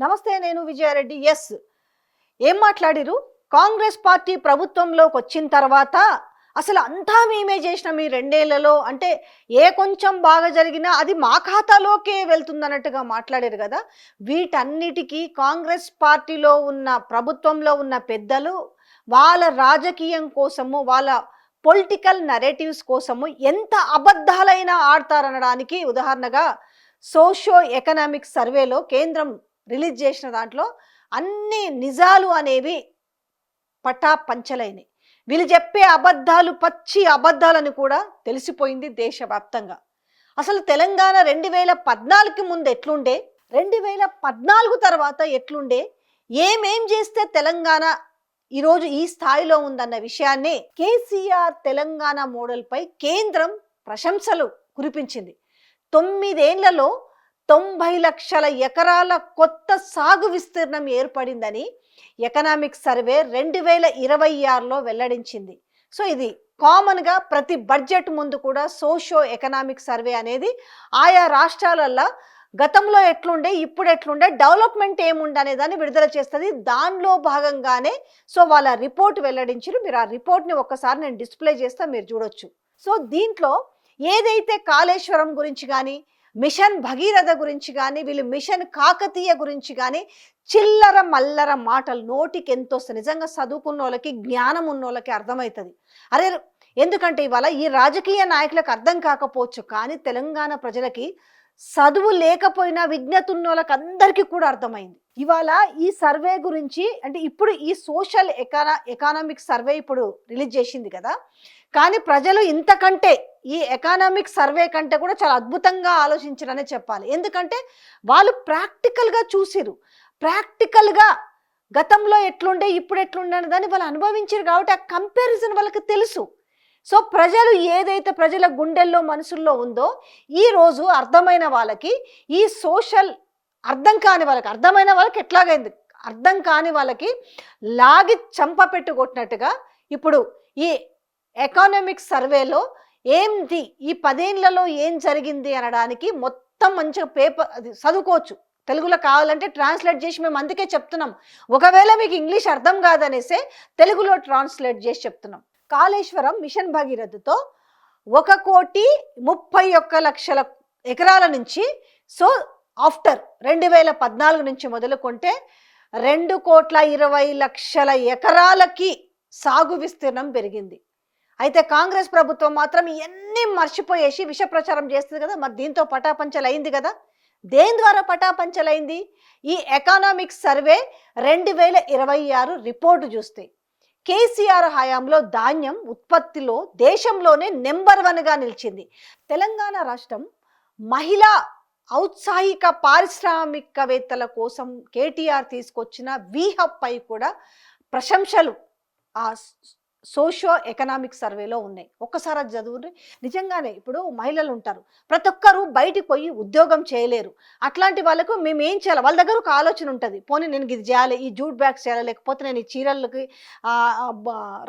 నమస్తే నేను విజయారెడ్డి. ఎస్ ఏం మాట్లాడిరు? కాంగ్రెస్ పార్టీ ప్రభుత్వంలోకి వచ్చిన తర్వాత అసలు అంతా మేమే చేసిన మీ రెండేళ్ళలో. అంటే ఏ కొంచెం బాగా జరిగినా అది మా ఖాతాలోకే వెళ్తుందన్నట్టుగా మాట్లాడారు కదా. వీటన్నిటికీ కాంగ్రెస్ పార్టీలో ఉన్న ప్రభుత్వంలో ఉన్న పెద్దలు వాళ్ళ రాజకీయం కోసము వాళ్ళ పొలిటికల్ నరేటివ్స్ కోసము ఎంత అబద్ధాలైనా ఆడతారనడానికి ఉదాహరణగా సోషో ఎకనామిక్ సర్వేలో కేంద్రం రిలీజ్ చేసిన దాంట్లో అన్ని నిజాలు అనేవి పటా పంచలైనవి వీళ్ళు చెప్పే అబద్ధాలు పచ్చి అబద్ధాలని కూడా తెలిసిపోయింది దేశవ్యాప్తంగా. అసలు తెలంగాణ రెండు వేల పద్నాలుగుకి ముందు ఎట్లుండే? రెండు వేల పద్నాలుగు తర్వాత ఎట్లుండే? ఏమేం చేస్తే తెలంగాణ ఈరోజు ఈ స్థాయిలో ఉందన్న విషయాన్ని కేసీఆర్ తెలంగాణ మోడల్పై కేంద్రం ప్రశంసలు కురిపించింది. తొమ్మిదేళ్ళలో తొంభై లక్షల ఎకరాల కొత్త సాగు విస్తీర్ణం ఏర్పడిందని ఎకనామిక్ సర్వే రెండు వేల ఇరవై ఆరులో వెల్లడించింది. సో ఇది కామన్గా ప్రతి బడ్జెట్ ముందు కూడా సోషో ఎకనామిక్ సర్వే అనేది ఆయా రాష్ట్రాలల్లో గతంలో ఎట్లుండే ఇప్పుడు ఎట్లుండే డెవలప్మెంట్ ఏముండే దాన్ని విడుదల చేస్తుంది. దానిలో భాగంగానే సో వాళ్ళ రిపోర్ట్ వెల్లడించారు మీరు ఆ రిపోర్ట్ని ఒక్కసారి నేను డిస్ప్లే చేస్తా మీరు చూడొచ్చు. సో దీంట్లో ఏదైతే కాళేశ్వరం గురించి కానీ మిషన్ భగీరథ గురించి కానీ వీళ్ళు మిషన్ కాకతీయ గురించి కానీ చిల్లర మల్లర మాటలు నోటికి ఎంతో నిజంగా చదువుకున్న వాళ్ళకి జ్ఞానం ఉన్న వాళ్ళకి అర్థమవుతుంది అరే ఎందుకంటే ఇవాళ ఈ రాజకీయ నాయకులకు అర్థం కాకపోవచ్చు కానీ తెలంగాణ ప్రజలకి చదువు లేకపోయినా విజ్ఞత ఉన్న వాళ్ళకి అందరికీ కూడా అర్థమైంది. ఇవాళ ఈ సర్వే గురించి అంటే ఇప్పుడు ఈ సోషల్ ఎకానా ఎకానమిక్ సర్వే ఇప్పుడు రిలీజ్ చేసింది కదా కానీ ప్రజలు ఇంతకంటే ఈ ఎకానమిక్ సర్వే కంటే కూడా చాలా అద్భుతంగా ఆలోచించరనే చెప్పాలి. ఎందుకంటే వాళ్ళు ప్రాక్టికల్గా చూసిరు ప్రాక్టికల్గా గతంలో ఎట్లుండే ఇప్పుడు ఎట్లుండే దాన్ని వాళ్ళు అనుభవించారు కాబట్టి ఆ కంపారిజన్ వాళ్ళకి తెలుసు. సో ప్రజలు ఏదైతే ప్రజల గుండెల్లో మనసుల్లో ఉందో ఈ రోజు అర్థమైన వాళ్ళకి ఈ సోషల్ అర్థం కాని వాళ్ళకి అర్థమైన వాళ్ళకి ఎట్లాగైంది? అర్థం కాని వాళ్ళకి లాగి చంప పెట్టుకొట్టినట్టుగా ఇప్పుడు ఈ ఎకానమిక్ సర్వేలో ఏంది? ఈ పదేళ్ళలో ఏం జరిగింది అనడానికి మొత్తం మంచిగా పేపర్ అది చదువుకోవచ్చు. తెలుగులో కావాలంటే ట్రాన్స్లేట్ చేసి మేము అందుకే చెప్తున్నాం. ఒకవేళ మీకు ఇంగ్లీష్ అర్థం కాదనేసే తెలుగులో ట్రాన్స్లేట్ చేసి చెప్తున్నాం. కాళేశ్వరం మిషన్ భగీరథతో ఒక కోటి ముప్పై ఒక్క లక్షల ఎకరాల నుంచి సో ఆఫ్టర్ రెండు వేల పద్నాలుగు నుంచి మొదలుకుంటే రెండు కోట్ల ఇరవై లక్షల ఎకరాలకి సాగు విస్తీర్ణం పెరిగింది. అయితే కాంగ్రెస్ ప్రభుత్వం మాత్రం ఇవన్నీ మర్చిపోయేసి విష ప్రచారం చేస్తుంది కదా మరి దీంతో పటాపంచలైంది కదా. దేని ద్వారా పటాపంచలైంది? ఈ ఎకానామిక్ సర్వే రెండు వేల ఇరవై ఆరు రిపోర్టు చూస్తే కేసీఆర్ హయాంలో ధాన్యం ఉత్పత్తిలో దేశంలోనే నెంబర్ వన్గా నిలిచింది. తెలంగాణ రాష్ట్రం మహిళా ఔత్సాహిక పారిశ్రామికవేత్తల కోసం కేటీఆర్ తీసుకొచ్చిన వీహబ్ పై కూడా ప్రశంసలు. ఆ సోషో ఎకనామిక్ సర్వేలో ఉన్నాయి. ఒక్కసారి అది చదువుని నిజంగానే ఇప్పుడు మహిళలు ఉంటారు. ప్రతి ఒక్కరు బయటికి పోయి ఉద్యోగం చేయలేరు. అట్లాంటి వాళ్ళకు మేము ఏం చేయాలి? వాళ్ళ దగ్గర ఒక ఆలోచన ఉంటుంది. పోనీ నేను ఇది చేయాలి ఈ జూట్ బ్యాగ్స్ చేయాలి లేకపోతే నేను ఈ చీరలకి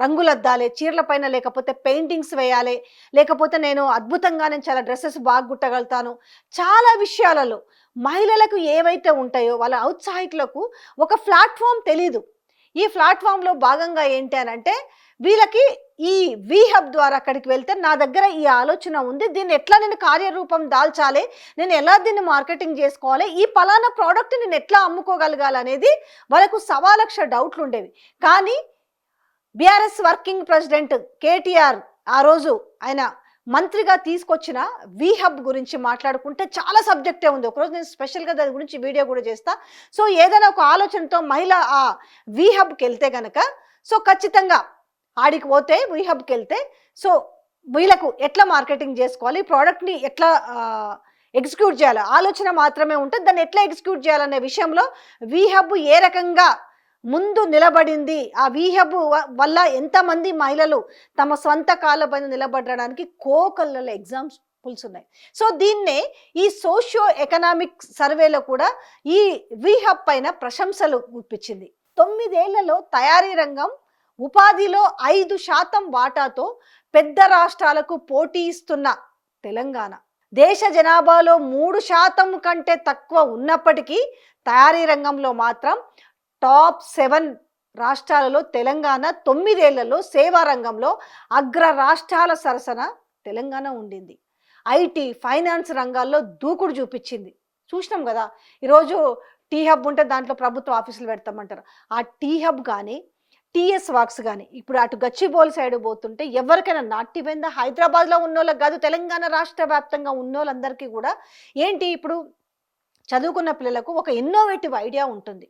రంగులు అద్దాలి చీరల పైన లేకపోతే పెయింటింగ్స్ వేయాలి లేకపోతే నేను అద్భుతంగా నేను చాలా డ్రెస్సెస్ బాగా కుట్టగలుగుతాను చాలా విషయాలలో మహిళలకు ఏవైతే ఉంటాయో వాళ్ళ ఔత్సాహికులకు ఒక ప్లాట్ఫామ్ తెలీదు. ఈ ప్లాట్ఫామ్లో భాగంగా ఏంటి అని అంటే వీళ్ళకి ఈ వీహబ్ ద్వారా అక్కడికి వెళ్తే నా దగ్గర ఈ ఆలోచన ఉంది. దీన్ని ఎట్లా నేను కార్యరూపం దాల్చాలి? నేను ఎలా దీన్ని మార్కెటింగ్ చేసుకోవాలి? ఈ పలానా ప్రోడక్ట్ నేను ఎట్లా అమ్ముకోగలగాలి అనేది వాళ్ళకు సవా లక్ష డౌట్లు ఉండేవి. కానీ బీఆర్ఎస్ వర్కింగ్ ప్రెసిడెంట్ కేటీఆర్ ఆ రోజు ఆయన మంత్రిగా తీసుకొచ్చిన వీహబ్ గురించి మాట్లాడుకుంటే చాలా సబ్జెక్టే ఉంది. ఒకరోజు నేను స్పెషల్గా దాని గురించి వీడియో కూడా చేస్తా. సో ఏదైనా ఒక ఆలోచనతో మహిళ ఆ వీహబ్కి వెళ్తే గనక సో ఖచ్చితంగా ఆడికి పోతే వీహబ్కి వెళ్తే సో వీళ్ళకు ఎట్లా మార్కెటింగ్ చేసుకోవాలి ఈ ప్రోడక్ట్ని ఎట్లా ఎగ్జిక్యూట్ చేయాలి? ఆలోచన మాత్రమే ఉంటుంది దాన్ని ఎట్లా ఎగ్జిక్యూట్ చేయాలనే విషయంలో వీహబ్ ఏ రకంగా ముందు నిలబడింది? ఆ వీహబ్ వల్ల ఎంతమంది మహిళలు తమ సొంత కాళ్ళపైన నిలబడడానికి కోకళ్ళ పుల్స్ ఉన్నాయి. సో దీన్నే ఈ సోషియో ఎకనామిక్ సర్వేలో కూడా ఈ వీహబ్ పైన ప్రశంసలు గుప్పించింది. తొమ్మిదేళ్ళలో తయారీ రంగం ఉపాధిలో ఐదు శాతం వాటాతో పెద్ద రాష్ట్రాలకు పోటీ ఇస్తున్న తెలంగాణ. దేశ జనాభాలో మూడు శాతం కంటే తక్కువ ఉన్నప్పటికీ తయారీ రంగంలో మాత్రం టాప్ సెవెన్ రాష్ట్రాలలో తెలంగాణ తొమ్మిదేళ్ళలో సేవా రంగంలో అగ్ర రాష్ట్రాల సరసన తెలంగాణ ఉండింది. ఐటీ ఫైనాన్స్ రంగాల్లో దూకుడు చూపించింది. చూసినాం కదా ఈరోజు టీ హబ్ ఉంటే దాంట్లో ప్రభుత్వ ఆఫీసులు పెడతామంటారు. ఆ టీ హబ్ కానీ టీఎస్ వాక్స్ కానీ ఇప్పుడు అటు గచ్చిబోల్ సైడ్ పోతుంటే ఎవరికైనా నాట్యమైందా హైదరాబాద్లో ఉన్నోళ్ళకి కాదు తెలంగాణ రాష్ట్ర వ్యాప్తంగా ఉన్నోళ్ళందరికీ కూడా ఏంటి ఇప్పుడు చదువుకున్న పిల్లలకు ఒక ఇన్నోవేటివ్ ఐడియా ఉంటుంది.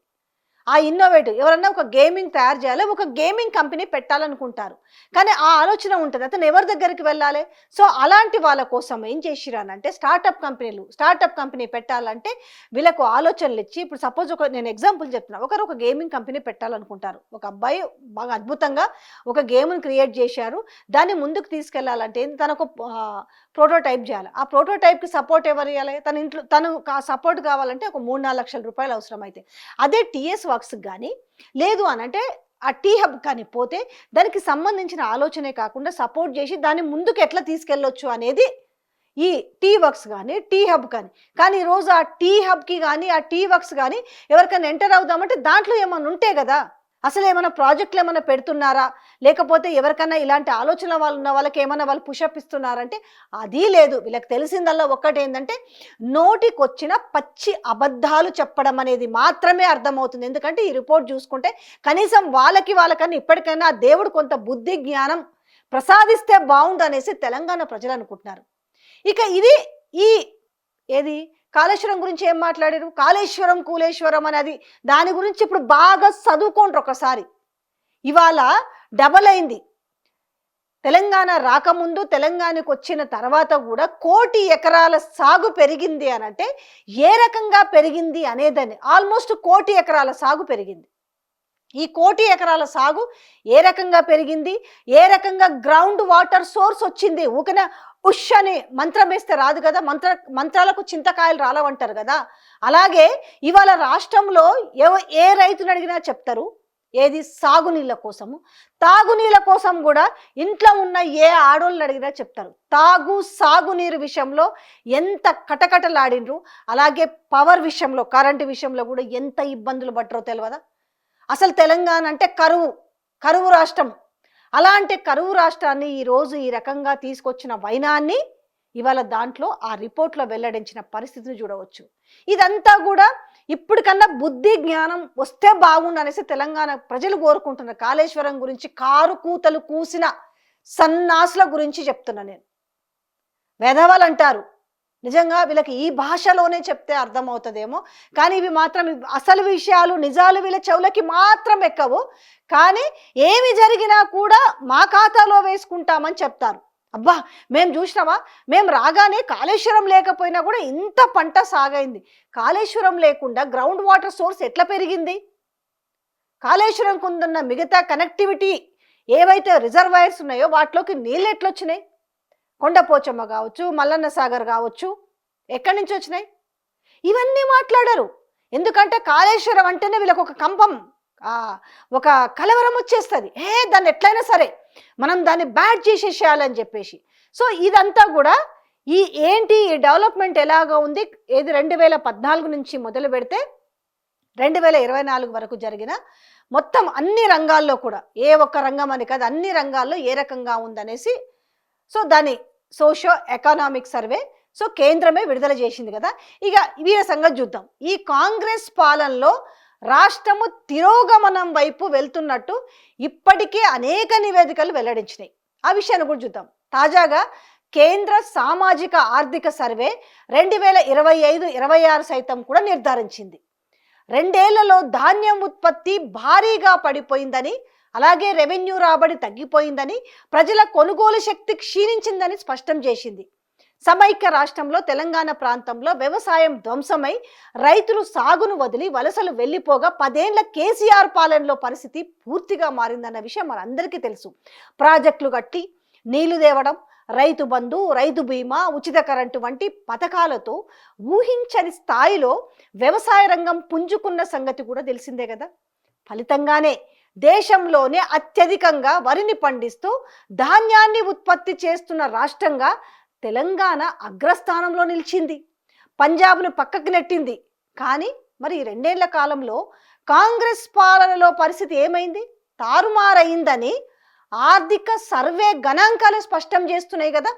ఆ ఇన్నోవేటివ్ ఎవరన్నా ఒక గేమింగ్ తయారు చేయాలి ఒక గేమింగ్ కంపెనీ పెట్టాలనుకుంటారు. కానీ ఆ ఆలోచన ఉంటుంది. అతను ఎవరి దగ్గరికి వెళ్ళాలి? సో అలాంటి వాళ్ళ కోసం ఏం చేసిరానంటే స్టార్టప్ కంపెనీలు స్టార్టప్ కంపెనీ పెట్టాలంటే వీళ్ళకు ఆలోచనలు ఇచ్చి ఇప్పుడు సపోజ్ ఒక నేను ఎగ్జాంపుల్ చెప్తున్నా. ఒకరు ఒక గేమింగ్ కంపెనీ పెట్టాలనుకుంటారు. ఒక అబ్బాయి బాగా అద్భుతంగా ఒక గేమ్ని క్రియేట్ చేశారు. దాన్ని ముందుకు తీసుకెళ్ళాలంటే తనకు ప్రోటోటైప్ చేయాలి. ఆ ప్రోటోటైప్కి సపోర్ట్ ఎవరు ఇవ్వాలి తన ఇంట్లో తను సపోర్ట్ కావాలంటే ఒక మూడు నాలుగు లక్షల రూపాయలు అవసరం అయితే అదే టీఎస్ వర్క్స్కి కానీ లేదు అని అంటే ఆ టీ హబ్ కానీ పోతే దానికి సంబంధించిన ఆలోచనే కాకుండా సపోర్ట్ చేసి దాన్ని ముందుకు ఎట్లా తీసుకెళ్ళొచ్చు అనేది ఈ టీ వర్క్స్ కానీ టీ హబ్ కానీ. కానీ ఈరోజు ఆ టీ హబ్కి కానీ ఆ టీ వర్క్స్ కానీ ఎవరికైనా ఎంటర్ అవుదామంటే దాంట్లో ఏమన్నా ఉంటే కదా అసలు ఏమైనా ప్రాజెక్టులు ఏమైనా పెడుతున్నారా? లేకపోతే ఎవరికైనా ఇలాంటి ఆలోచన వాళ్ళు ఉన్న వాళ్ళకి ఏమైనా వాళ్ళు పుషప్ ఇస్తున్నారంటే అది లేదు. వీళ్ళకి తెలిసిందల్లా ఒక్కటేందంటే నోటికొచ్చిన పచ్చి అబద్ధాలు చెప్పడం అనేది మాత్రమే అర్థమవుతుంది. ఎందుకంటే ఈ రిపోర్ట్ చూసుకుంటే కనీసం వాళ్ళకి వాళ్ళకన్నా ఇప్పటికైనా దేవుడు కొంత బుద్ధి జ్ఞానం ప్రసాదిస్తే బాగుండు అనేసి తెలంగాణ ప్రజలు అనుకుంటున్నారు. ఇక ఇది ఈ ఏది? కాళేశ్వరం గురించి ఏం మాట్లాడారు? కాళేశ్వరం కూలేశ్వరం అనేది దాని గురించి ఇప్పుడు బాగా చదువుకోండి ఒకసారి. ఇవాళ డబల్ అయింది. తెలంగాణ రాకముందు తెలంగాణకు వచ్చిన తర్వాత కూడా కోటి ఎకరాల సాగు పెరిగింది అని అంటే ఏ రకంగా పెరిగింది అనేదని ఆల్మోస్ట్ కోటి ఎకరాల సాగు పెరిగింది. ఈ కోటి ఎకరాల సాగు ఏ రకంగా పెరిగింది? ఏ రకంగా గ్రౌండ్ వాటర్ సోర్స్ వచ్చింది? ఊకన ఉష్ అని మంత్రం వేస్తే రాదు కదా మంత్ర మంత్రాలకు చింతకాయలు రాలవంటారు కదా. అలాగే ఇవాళ రాష్ట్రంలో ఎవ ఏ రైతుని అడిగినా చెప్తారు ఏది సాగునీళ్ళ కోసము. తాగునీళ్ళ కోసం కూడా ఇంట్లో ఉన్న ఏ ఆడోళ్ళని అడిగినా చెప్తారు. తాగు సాగునీరు విషయంలో ఎంత కటకటలాడినరు అలాగే పవర్ విషయంలో కరెంటు విషయంలో కూడా ఎంత ఇబ్బందులు పట్టరో తెలియదా అసలు తెలంగాణ అంటే కరువు కరువు రాష్ట్రం. అలాంటి కరువు రాష్ట్రాన్ని ఈరోజు ఈ రకంగా తీసుకొచ్చిన వైనాన్ని ఇవాళ దాంట్లో ఆ రిపోర్ట్లో వెల్లడించిన పరిస్థితిని చూడవచ్చు. ఇదంతా కూడా ఇప్పటికన్నా బుద్ధి జ్ఞానం వస్తే బాగుండు అనేసి తెలంగాణ ప్రజలు కోరుకుంటున్న కాళేశ్వరం గురించి కారు కూతలు కూసిన సన్నాసుల గురించి చెప్తున్నా నేను. వేదవాళ్ళు అంటారు నిజంగా వీళ్ళకి ఈ భాషలోనే చెప్తే అర్థమవుతుందేమో. కానీ ఇవి మాత్రం అసలు విషయాలు నిజాలు వీళ్ళ చెవులకి మాత్రం ఎక్కవు. కానీ ఏమి జరిగినా కూడా మా ఖాతాలో వేసుకుంటామని చెప్తారు. అబ్బా మేము చూసినామా? మేము రాగానే కాళేశ్వరం లేకపోయినా కూడా ఇంత పంట సాగైంది. కాళేశ్వరం లేకుండా గ్రౌండ్ వాటర్ సోర్స్ ఎట్లా పెరిగింది? కాళేశ్వరం కుందున్న మిగతా కనెక్టివిటీ ఏవైతే రిజర్వాయర్స్ ఉన్నాయో వాటిలోకి నీళ్ళు ఎట్లొచ్చినాయి? కొండపోచమ్మ కావచ్చు మల్లన్న సాగర్ కావచ్చు ఎక్కడి నుంచి వచ్చినాయి? ఇవన్నీ మాట్లాడరు. ఎందుకంటే కాళేశ్వరం అంటేనే వీళ్ళకి ఒక కంపం. ఒక కలవరం వచ్చేస్తుంది. ఏ దాన్ని ఎట్లయినా సరే మనం దాన్ని బ్యాడ్ చేసేసేయాలని చెప్పేసి. సో ఇదంతా కూడా ఈ ఏంటి ఈ డెవలప్మెంట్ ఎలాగా ఉంది? ఏది రెండు వేల పద్నాలుగు నుంచి మొదలు పెడితే రెండు వేల ఇరవై నాలుగు వరకు జరిగిన మొత్తం అన్ని రంగాల్లో కూడా ఏ ఒక్క రంగం అని కాదు అన్ని రంగాల్లో ఏ రకంగా ఉందనేసి సో దాని సోషో ఎకనామిక్ సర్వే సో కేంద్రమే విడుదల చేసింది కదా. ఇక వీళ్ళ సంగతి చూద్దాం. ఈ కాంగ్రెస్ పాలనలో రాష్ట్రము తిరోగమనం వైపు వెళ్తున్నట్టు ఇప్పటికే అనేక నివేదికలు వెల్లడించినాయి. ఆ విషయాన్ని కూడా చూద్దాం. తాజాగా కేంద్ర సామాజిక ఆర్థిక సర్వే రెండు వేల ఇరవై ఐదు ఇరవై ఆరు సైతం కూడా నిర్ధారించింది. రెండేళ్ళలో ధాన్యం ఉత్పత్తి భారీగా పడిపోయిందని అలాగే రెవెన్యూ రాబడి తగ్గిపోయిందని ప్రజల కొనుగోలు శక్తి క్షీణించిందని స్పష్టం చేసింది. సమైక్య రాష్ట్రంలో తెలంగాణ ప్రాంతంలో వ్యవసాయం ధ్వంసమై రైతులు సాగును వదిలి వలసలు వెళ్ళిపోగా పదేళ్ళ కేసీఆర్ పాలనలో పరిస్థితి పూర్తిగా మారిందన్న విషయం మనందరికీ తెలుసు. ప్రాజెక్టులు కట్టి నీళ్ళు తేవడం రైతు బంధు రైతు బీమా ఉచిత కరెంటు వంటి పథకాలతో ఊహించని స్థాయిలో వ్యవసాయ రంగం పుంజుకున్న సంగతి కూడా తెలిసిందే కదా. ఫలితంగానే దేశంలోనే అత్యధికంగా వరిని పండిస్తూ ధాన్యాన్ని ఉత్పత్తి చేస్తున్న రాష్ట్రంగా తెలంగాణ అగ్రస్థానంలో నిలిచింది. పంజాబ్ను పక్కకు నెట్టింది. కానీ మరి రెండేళ్ళ కాలంలో కాంగ్రెస్ పాలనలో పరిస్థితి ఏమైంది? తారుమారైందని ఆర్థిక సర్వే గణాంకాలు స్పష్టం చేస్తున్నాయి కదా!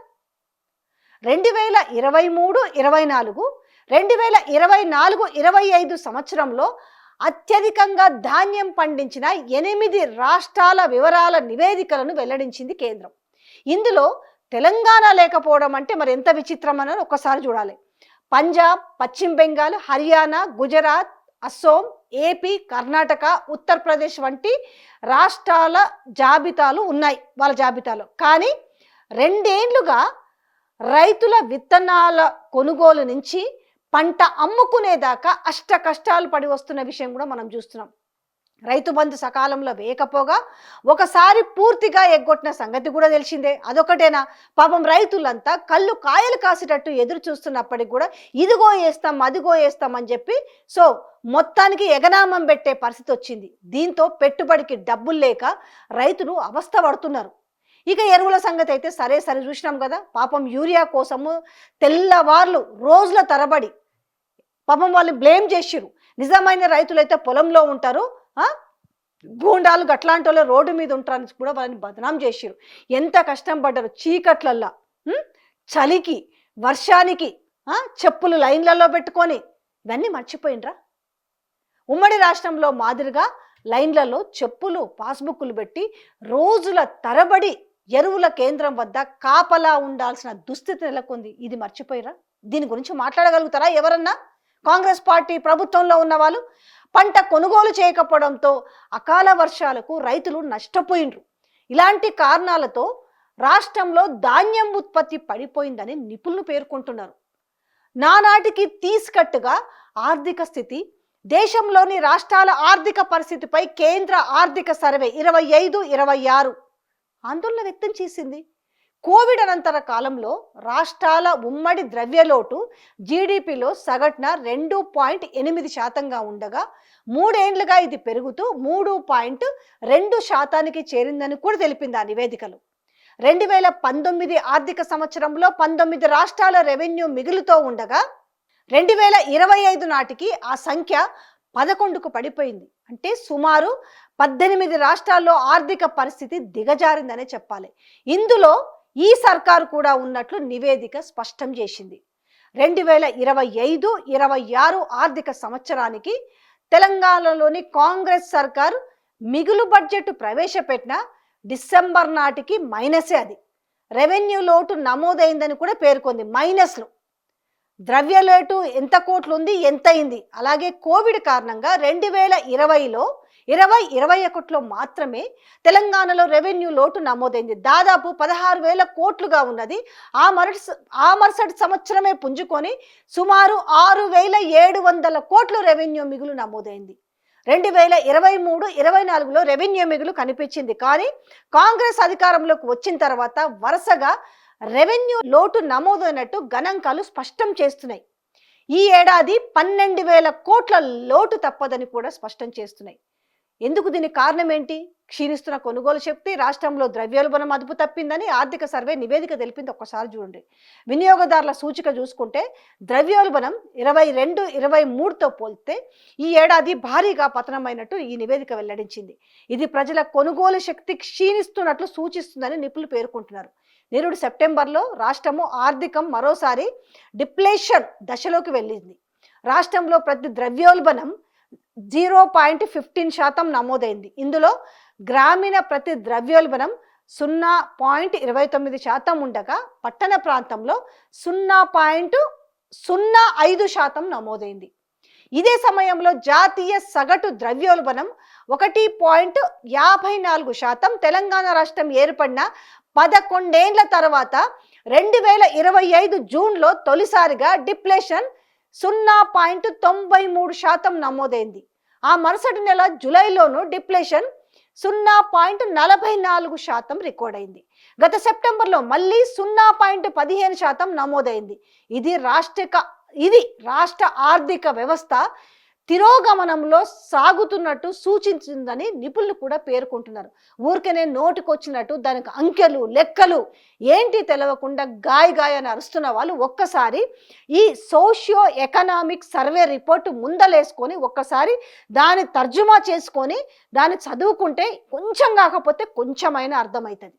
రెండు వేల ఇరవై మూడు ఇరవై నాలుగు రెండు వేల ఇరవై నాలుగు ఇరవై ఐదు సంవత్సరంలో అత్యధికంగా ధాన్యం పండించిన ఎనిమిది రాష్ట్రాల వివరాల నివేదికలను వెల్లడించింది కేంద్రం. ఇందులో తెలంగాణ లేకపోవడం అంటే మరి ఎంత విచిత్రం ఒక్కసారి చూడాలి. పంజాబ్ పశ్చిమ బెంగాల్ హర్యానా గుజరాత్ అస్సోం ఏపీ కర్ణాటక ఉత్తరప్రదేశ్ వంటి రాష్ట్రాల జాబితాలు ఉన్నాయి వాళ్ళ జాబితాలో. కానీ రెండేండ్లుగా రైతుల విత్తనాల కొనుగోలు నుంచి పంట అమ్ముకునేదాకా అష్ట కష్టాలు పడి వస్తున్న విషయం కూడా మనం చూస్తున్నాం. రైతు బంధు సకాలంలో వేయకపోగా ఒకసారి పూర్తిగా ఎగ్గొట్టిన సంగతి కూడా తెలిసిందే. అదొకటేనా? పాపం రైతులంతా కళ్ళు కాయలు కాసేటట్టు ఎదురు చూస్తున్నప్పటికి కూడా ఇదిగో వేస్తాం అదిగో వేస్తాం అని చెప్పి సో మొత్తానికి ఎగనామం పెట్టే పరిస్థితి వచ్చింది. దీంతో పెట్టుబడికి డబ్బులు లేక రైతులు అవస్థ పడుతున్నారు. ఇక ఎరువుల సంగతి అయితే సరే సరే చూసినాం కదా. పాపం యూరియా కోసము తెల్లవార్లు రోజుల తరబడి పాపం వాళ్ళు బ్లేమ్ చేసిరు నిజమైన రైతులైతే పొలంలో ఉంటారు గూండాలు గట్లాంటి వాళ్ళు రోడ్డు మీద ఉంటారని కూడా వాళ్ళని బదనాం చేసిరు ఎంత కష్టం పడ్డారు చీకట్లల్లా చలికి వర్షానికి చెప్పులు లైన్లలో పెట్టుకొని ఇవన్నీ మర్చిపోయినరా ఉమ్మడి రాష్ట్రంలో మాదిరిగా లైన్లలో చెప్పులు పాస్బుక్లు పెట్టి రోజుల తరబడి ఎరువుల కేంద్రం వద్ద కాపలా ఉండాల్సిన దుస్థితి నెలకొంది. ఇది మర్చిపోయిరా దీని గురించి మాట్లాడగలుగుతారా ఎవరన్నా? కాంగ్రెస్ పార్టీ ప్రభుత్వంలో ఉన్న వాళ్ళు పంట కొనుగోలు చేయకపోవడంతో అకాల వర్షాలకు రైతులు నష్టపోయినరు. ఇలాంటి కారణాలతో రాష్ట్రంలో ధాన్యం ఉత్పత్తి పడిపోయిందని నిపుణులు పేర్కొంటున్నారు. నానాటికి తీసుకట్టుగా ఆర్థిక స్థితి దేశంలోని రాష్ట్రాల ఆర్థిక పరిస్థితిపై కేంద్ర ఆర్థిక సర్వే ఇరవై ఐదు ఇరవై ఆరు. ఆందోళన వ్యక్తం చేసింది కోవిడ్ అనంతర కాలంలో రాష్ట్రాల ఉమ్మడి ద్రవ్యలోటు జీడిపిలో సగటున రెండు పాయింట్ ఎనిమిది శాతంగా ఉండగా మూడేండ్లుగా ఇది పెరుగుతూ మూడు పాయింట్ రెండు శాతానికి చేరిందని కూడా తెలిపింది ఆ నివేదికలు. రెండు వేల పంతొమ్మిది ఆర్థిక సంవత్సరంలో పంతొమ్మిది రాష్ట్రాల రెవెన్యూ మిగులుతో ఉండగా రెండు వేల ఇరవై ఐదు నాటికి ఆ సంఖ్య పదకొండుకు పడిపోయింది. అంటే సుమారు పద్దెనిమిది రాష్ట్రాల్లో ఆర్థిక పరిస్థితి దిగజారిందనే చెప్పాలి. ఇందులో ఈ సర్కారు కూడా ఉన్నట్లు నివేదిక స్పష్టం చేసింది. రెండు వేల ఇరవై ఐదు ఇరవై ఆరు ఆర్థిక సంవత్సరానికి తెలంగాణలోని కాంగ్రెస్ సర్కారు మిగులు బడ్జెట్ ప్రవేశపెట్టిన డిసెంబర్ నాటికి మైనసే అది. రెవెన్యూ లోటు నమోదైందని కూడా పేర్కొంది. మైనస్లు. ద్రవ్య లోటు ఎంత కోట్లు ఉంది ఎంత అయింది అలాగే కోవిడ్ కారణంగా రెండు వేల ఇరవైలో ఇరవై ఇరవై ఒకటిలో మాత్రమే తెలంగాణలో రెవెన్యూ లోటు నమోదైంది. దాదాపు పదహారు వేల కోట్లుగా ఉన్నది. ఆ మరుస ఆ మరుసటి సంవత్సరమే పుంజుకొని సుమారు ఆరు వేల ఏడు వందల కోట్ల రెవెన్యూ మిగులు నమోదైంది. రెండు వేల ఇరవై మూడు ఇరవై నాలుగులో రెవెన్యూ మిగులు కనిపించింది. కానీ కాంగ్రెస్ అధికారంలోకి వచ్చిన తర్వాత వరుసగా రెవెన్యూ లోటు నమోదైనట్టు గణాంకాలు స్పష్టం చేస్తున్నాయి. ఈ ఏడాది పన్నెండు వేల కోట్ల లోటు తప్పదని కూడా స్పష్టం చేస్తున్నాయి. ఎందుకు దీనికి కారణం ఏంటి క్షీణిస్తున్న కొనుగోలు శక్తి రాష్ట్రంలో ద్రవ్యోల్బణం అదుపు తప్పిందని ఆర్థిక సర్వే నివేదిక తెలిపింది ఒక్కసారి చూడండి. వినియోగదారుల సూచిక చూసుకుంటే ద్రవ్యోల్బణం ఇరవై రెండు ఇరవై మూడుతో పోల్తే ఈ ఏడాది భారీగా పతనమైనట్టు ఈ నివేదిక వెల్లడించింది. ఇది ప్రజల కొనుగోలు శక్తి క్షీణిస్తున్నట్లు సూచిస్తుందని నిపుణులు పేర్కొంటున్నారు. నిరుడు సెప్టెంబర్లో రాష్ట్రము ఆర్థికం మరోసారి డిప్లేషన్ దశలోకి వెళ్ళింది. రాష్ట్రంలో ప్రతి ద్రవ్యోల్బణం జీరో పాయింట్ ఫిఫ్టీన్ శాతం నమోదైంది. ఇందులో గ్రామీణ ప్రతి ద్రవ్యోల్బణం సున్నా పాయింట్ ఇరవై తొమ్మిది శాతం ఉండగా పట్టణ ప్రాంతంలో సున్నా పాయింట్ సున్నా ఐదు శాతం నమోదైంది. ఇదే సమయంలో జాతీయ సగటు ద్రవ్యోల్బణం ఒకటి పాయింట్ యాభై నాలుగు శాతం తెలంగాణ రాష్ట్రం ఏర్పడిన పదకొండేండ్ల తర్వాత రెండు వేల ఇరవై ఐదు జూన్లో తొలిసారిగా డిప్లేషన్ సున్నా పాయింట్ తొంభై మూడు శాతం నమోదైంది. ఆ మరుసటి నెల జూలైలోనూ డిప్లేషన్ సున్నా పాయింట్ నలభై నాలుగు శాతం రికార్డ్ అయింది గత సెప్టెంబర్లో మళ్ళీ సున్నా పాయింట్ పదిహేను శాతం నమోదైంది. ఇది రాష్ట్రిక ఇది రాష్ట్ర ఆర్థిక వ్యవస్థ తిరోగమనంలో సాగుతున్నట్టు సూచించిందని నిపుణులు కూడా పేర్కొంటున్నారు. ఊరికనే నోటికొచ్చినట్టు దానికి అంకెలు లెక్కలు ఏంటి తెలవకుండా గాయ గాయ అని అరుస్తున్న వాళ్ళు ఒక్కసారి ఈ సోషియో ఎకనామిక్ సర్వే రిపోర్ట్ ముందలేసుకొని ఒక్కసారి దాన్ని తర్జుమా చేసుకొని దాన్ని చదువుకుంటే కొంచెం కాకపోతే కొంచెమైనా అర్థమవుతుంది.